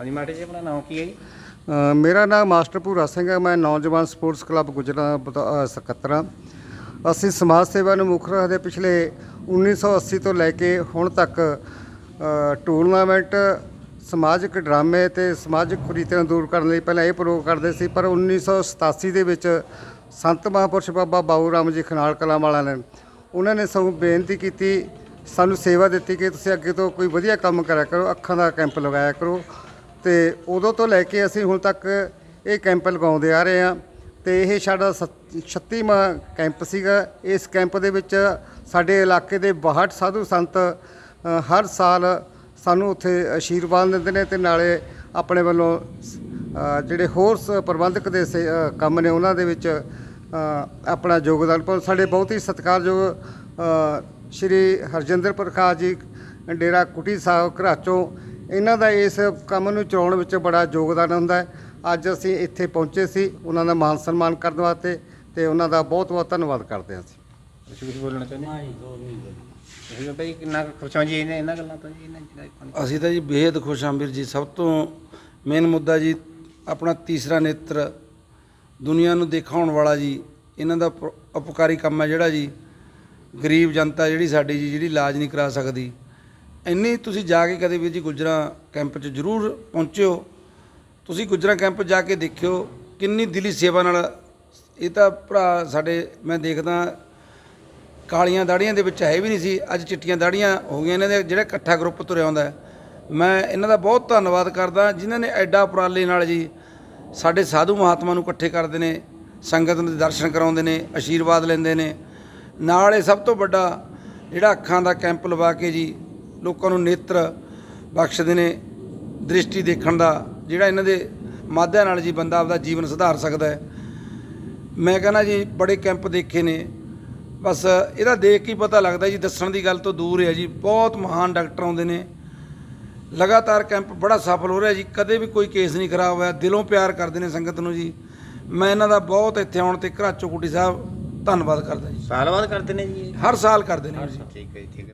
ਹਾਂਜੀ ਮਾਟੇ ਜੀ ਆਪਣਾ ਨਾਮ ਕੀ ਹੈ ਜੀ? ਅ, ਮੇਰਾ ਨਾਮ ਮਾਸਟਰ ਭੂਰਾ ਸਿੰਘ ਹੈ। ਮੈਂ ਨੌਜਵਾਨ ਸਪੋਰਟਸ ਕਲੱਬ ਗੁਜਰਾ ਬਤਾ- ਅ, ਸਕੱਤਰ ਹਾਂ। ਅਸੀਂ ਸਮਾਜ ਸੇਵਾ ਨੂੰ ਮੁੱਖ ਰੱਖਦੇ ਪਿਛਲੇ 1980 ਤੋਂ ਲੈ ਕੇ ਹੁਣ ਤੱਕ ਅ, ਟੂਰਨਾਮੈਂਟ ਸਮਾਜਿਕ ਡਰਾਮੇ ਤੇ ਸਮਾਜਿਕ ਕੁਰੀਤੀਆਂ ਨੂੰ ਦੂਰ ਕਰਨ ਲਈ ਪਹਿਲਾਂ ਇਹ ਪ੍ਰੋਗ ਕਰਦੇ ਸੀ ਪਰ 1987 ਦੇ ਵਿੱਚ ਸੰਤ ਮਹਾਂਪੁਰਸ਼ ਬਾਬਾ ਬਾਊ ਰਾਮ ਜੀ ਖਨਾਲ ਕਲਾਂ ਵਾਲਾ ਨੇ ਉਹਨਾਂ ਨੇ ਸਗੋਂ ਬੇਨਤੀ ਕੀਤੀ ਸਾਨੂੰ ਸੇਵਾ ਦਿੱਤੀ ਕਿ ਤੁਸੀਂ ਅੱਗੇ ਤੋਂ ਕੋਈ ਵਧੀਆ ਕੰਮ ਕਰਿਆ ਕਰੋ ਅੱਖਾਂ ਦਾ ਕੈਂਪ ਲਗਾਇਆ ਕਰੋ। ਤੇ ਉਦੋਂ ਤੋਂ ਲੈ ਕੇ ਅਸੀਂ ਹੁਣ ਤੱਕ ਇਹ ਕੈਂਪ ਲਗਾਉਂਦੇ ਆ ਰਹੇ ਹਾਂ ਤੇ ਇਹ ਸਾਡਾ 36ਵਾਂ ਕੈਂਪ ਸੀਗਾ। ਇਸ ਕੈਂਪ ਦੇ ਵਿੱਚ ਸਾਡੇ ਇਲਾਕੇ ਦੇ 62 ਸਾਧੂ ਸੰਤ ਹਰ ਸਾਲ ਸਾਨੂੰ ਉੱਥੇ ਆਸ਼ੀਰਵਾਦ ਦਿੰਦੇ ਨੇ ਤੇ ਨਾਲੇ ਆਪਣੇ ਵੱਲੋਂ ਜਿਹੜੇ ਹੋਰ ਸ- ਪ੍ਰਬੰਧਕ ਦੇ ਸੇ- ਕੰਮ ਨੇ ਉਹਨਾਂ ਦੇ ਵਿੱਚ ਆਪਣਾ ਯੋਗਦਾਨ ਪਾਉਣ। ਸਾਡੇ ਬਹੁਤ ਹੀ ਸਤਿਕਾਰਯੋਗ ਸ਼੍ਰੀ ਹਰਜਿੰਦਰ ਪ੍ਰਕਾਸ਼ ਜੀ, ਡੇਰਾ ਕੁਟੀ ਸਾਹਿਬ ਘਰਾਚੋਂ ਇਹਨਾਂ ਦਾ ਇਸ ਕੰਮ ਨੂੰ ਚਲਾਉਣ ਵਿੱਚ ਬੜਾ ਯੋਗਦਾਨ ਹੁੰਦਾ ਹੈ। ਅੱਜ ਅਸੀਂ ਇੱਥੇ ਪਹੁੰਚੇ ਸੀ ਉਹਨਾਂ ਦਾ ਮਾਨ ਸਨਮਾਨ ਕਰਨ ਵਾਸਤੇ ਤੇ ਉਹਨਾਂ ਦਾ ਬਹੁਤ ਬਹੁਤ ਧੰਨਵਾਦ ਕਰਦੇ ਹਾਂ ਅਸੀਂ। ਤੁਸੀਂ ਕੁਝ ਬੋਲਣਾ ਚਾਹੁੰਦੇ ਹੋ? ਤੁਸੀਂ ਬਾਬਾ ਜੀ ਕਿੰਨਾ ਕੁ ਖੁਸ਼ ਹੋ ਜੀ ਇਹਨਾਂ ਇਹਨਾਂ ਗੱਲਾਂ ਤੋਂ ਜੀ ਇਹਨਾਂ ਜਿਹੜਾ ਆਪਾਂ- ਅਸੀਂ ਤਾਂ ਜੀ ਬੇਹੱਦ ਖੁਸ਼ ਹਾਂ ਵੀਰ ਜੀ। ਸਭ ਤੋਂ ਮੇਨ ਮੁੱਦਾ ਜੀ ਆਪਣਾ ਤੀਸਰਾ ਨੇਤਰ ਦੁਨੀਆ ਨੂੰ ਦਿਖਾਉਣ ਵਾਲਾ ਜੀ ਇਹਨਾਂ ਦਾ ਉਪਕਾਰੀ ਕੰਮ ਹੈ ਜਿਹੜਾ ਜੀ ਗਰੀਬ ਜਨਤਾ ਜਿਹੜੀ ਸਾਡੀ ਜੀ ਜਿਹੜੀ ਇਲਾਜ ਨਹੀਂ ਕਰਾ ਸਕਦੀ। ਇੰਨੀ ਤੁਸੀਂ ਜਾ ਕੇ ਕਦੇ ਵੀਰ ਜੀ ਗੁਜਰਾ ਕੈਂਪ 'ਚ ਜ਼ਰੂਰ ਪਹੁੰਚਿਓ। ਤੁਸੀਂ ਗੁਜਰਾ ਕੈਂਪ ਜਾ ਕੇ ਦੇਖਿਓ ਕਿੰਨੀ ਦਿਲੀ ਸੇਵਾ ਨਾਲ। ਇਹ ਤਾਂ ਭਰਾ ਸਾਡੇ, ਮੈਂ ਦੇਖਦਾ ਕਾਲੀਆਂ ਦਾੜੀਆਂ ਦੇ ਵਿੱਚ ਹੈ ਵੀ ਨਹੀਂ ਸੀ। ਅੱਜ ਚਿੱਟੀਆਂ ਦਾੜੀਆਂ ਹੋ ਗਈਆਂ ਇਹਨਾਂ ਦੇ, ਜਿਹੜਾ ਇਕੱਠਾ ਗਰੁੱਪ ਤੁਰਿਆ ਆਉਂਦਾ ਮੈਂ ਇਹਨਾਂ ਦਾ ਬਹੁਤ ਧੰਨਵਾਦ ਕਰਦਾ, ਜਿਨ੍ਹਾਂ ਨੇ ਐਡਾ ਉਪਰਾਲੇ ਨਾਲ ਜੀ ਸਾਡੇ ਸਾਧੂ ਮਹਾਤਮਾ ਨੂੰ ਇਕੱਠੇ ਕਰਦੇ ਨੇ, ਸੰਗਤ ਨੂੰ ਦਰਸ਼ਨ ਕਰਾਉਂਦੇ ਨੇ, ਆਸ਼ੀਰਵਾਦ ਲੈਂਦੇ ਨੇ। ਨਾਲ ਇਹ ਸਭ ਤੋਂ ਵੱਡਾ ਜਿਹੜਾ ਅੱਖਾਂ ਦਾ ਕੈਂਪ ਲਵਾ ਕੇ ਜੀ ਲੋਕਾਂ ਨੂੰ ਨੇਤਰ ਬਖਸ਼ਦੇ ਨੇ ਦ੍ਰਿਸ਼ਟੀ ਦੇਖਣ ਦਾ ਜਿਹੜਾ ਇਹਨਾਂ ਦੇ ਮਾਧਿਅਮ ਨਾਲ ਜੀ ਬੰਦਾ ਆਪਦਾ ਜੀਵਨ ਸੁਧਾਰ ਸਕਦਾ ਹੈ। ਮੈਂ ਕਹਿੰਦਾ ਜੀ ਬੜੇ ਕੈਂਪ ਦੇਖੇ ਨੇ। ਬਸ ਇਹਦਾ ਦੇਖ ਕੇ ਪਤਾ ਲੱਗਦਾ ਜੀ ਦੱਸਣ ਦੀ ਗੱਲ ਤੋਂ ਦੂਰ ਹੈ ਜੀ। ਬਹੁਤ ਮਹਾਨ ਡਾਕਟਰ ਆਉਂਦੇ ਨੇ। ਲਗਾਤਾਰ ਕੈਂਪ ਬੜਾ ਸਫਲ ਹੋ ਰਿਹਾ ਜੀ। ਕਦੇ ਵੀ ਕੋਈ ਕੇਸ ਨਹੀਂ ਖਰਾਬ ਹੋਇਆ। ਦਿਲੋਂ ਪਿਆਰ ਕਰਦੇ ਨੇ ਸੰਗਤ ਨੂੰ ਜੀ। ਮੈਂ ਇਹਨਾਂ ਦਾ ਬਹੁਤ ਇੱਥੇ ਆਉਣ ਤੇ ਘਰਾਚੋ ਕੁਟੀ ਸਾਹਿਬ ਧੰਨਵਾਦ ਕਰਦਾ ਜੀ। ਸਾਲ ਬਾਅਦ ਕਰਦੇ ਨੇ ਜੀ? ਹਰ ਸਾਲ ਕਰਦੇ ਨੇ ਜੀ। ਠੀਕ ਹੈ ਜੀ ਠੀਕ ਹੈ।